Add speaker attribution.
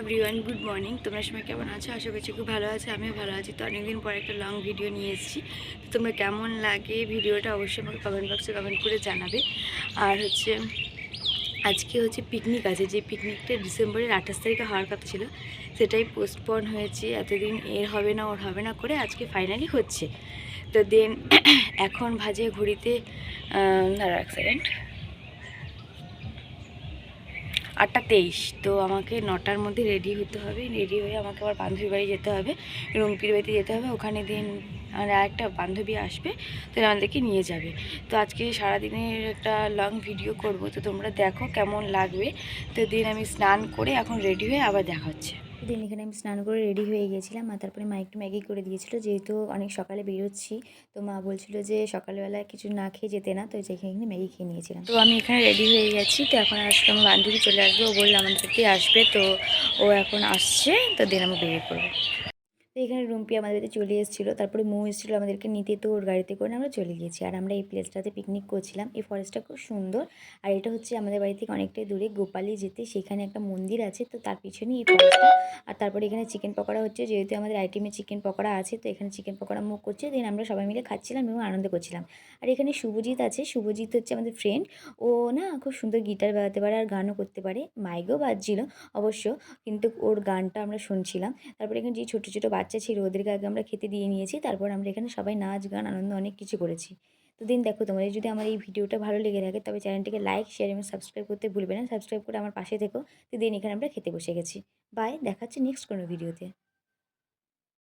Speaker 1: Everyone, good morning. তোমরা সবাই কেমন আছো? আশা করছি খুব ভালো আছে, আমিও ভালো আছি। তো অনেকদিন পর একটা লং ভিডিও নিয়ে এসেছি। তো তোমরা কেমন লাগে ভিডিওটা অবশ্যই আমাকে কমেন্ট বক্সে কমেন্ট করে জানাবে। আর হচ্ছে, আজকে হচ্ছে পিকনিক আছে। যে পিকনিকটা ডিসেম্বরের আঠাশ তারিখে হওয়ার কথা ছিল, সেটাই পোস্টপন হয়েছে। এতদিন এর হবে না, ওর হবে না করে আজকে ফাইনালি হচ্ছে। তো দেন এখন ভাজে ঘড়িতে দাঁড়াও এক সেকেন্ড আটটা তেইশ। তো আমাকে নটার মধ্যে রেডি হতে হবে। রেডি হয়ে আমাকে আবার বান্ধবীর বাড়ি যেতে হবে। রুমকির বাড়িতে যেতে হবে। ওখানে দিন আর একটা বান্ধবী আসবে, তো আমাদেরকে নিয়ে যাবে। তো আজকে সারাদিনের একটা লং ভিডিও করব। তো তোমরা দেখো কেমন লাগবে। তো দিন আমি স্নান করে এখন রেডি হয়ে আবার দেখা হচ্ছে।
Speaker 2: দিন এখানে আমি স্নান করে রেডি হয়ে গিয়েছিলাম, আর তারপরে মা একটু ম্যাগি করে দিয়েছিল। যেহেতু অনেক সকালে বেরোচ্ছি, তো মা বলছিল যে সকালবেলা কিছু না খেয়ে যেতে না, তো যেখানে ম্যাগি খেয়ে নিয়েছিলাম।
Speaker 1: তো আমি এখানে রেডি হয়ে গেছি, তো এখন আজকে আমার বান্ধবী চলে আসবে। ও বলল সত্যি আসবে। তো ও এখন আসছে, তো দিন আমি বেরিয়ে পড়ব।
Speaker 2: তো এখানে রুম্পি আমাদের বাড়িতে চলে এসেছিল। তারপরে মৌ এসেছিল আমাদেরকে নিতে, তো ওর গাড়িতে করে আমরা চলে গিয়েছি। আর আমরা এই প্লেসটাতে পিকনিক করছিলাম। এই ফরেস্টটা খুব সুন্দর। আর এটা হচ্ছে আমাদের বাড়ি থেকে অনেকটাই দূরে, গোপালি যেতে। সেখানে একটা মন্দির আছে, তো তার পিছনেই এই ফরেস্টটা আর তারপরে এখানে চিকেন পকোড়া হচ্ছে, যেহেতু আমাদের আইটেমে চিকেন পকোড়া আছে, তো এখানে চিকেন পকোড়া মুখ করছে। দেন আমরা সবাই মিলে খাচ্ছিলাম এবং আনন্দ করছিলাম। আর এখানে শুভজিৎ আছে। শুভজিৎ হচ্ছে আমাদের ফ্রেন্ড ও না খুব সুন্দর গিটার বাজাতে পারে আর গানও করতে পারে। মাইকও বাজছিল অবশ্য, কিন্তু ওর গানটা আমরা শুনছিলাম। তারপরে এখানে যে ছোটো ছোটো বাচ্চা ছিল, ওদেরকে আগে আমরা খেতে দিয়ে নিয়েছি, তারপর আমরা এখানে সবাই নাচ, গান, আনন্দ অনেক কিছু করেছি। তো দিন দেখো, তোমাদের যদি আমার এই ভিডিওটা ভালো লেগে থাকে, তবে চ্যানেলটিকে লাইক শেয়ার এবং সাবস্ক্রাইব করতে ভুলবে না। সাবস্ক্রাইব করে আমার পাশে থেকো। তো দিন এখানে আমরা খেতে বসে গেছি। বাই দেখাচ্ছি নেক্সট কোনো ভিডিওতে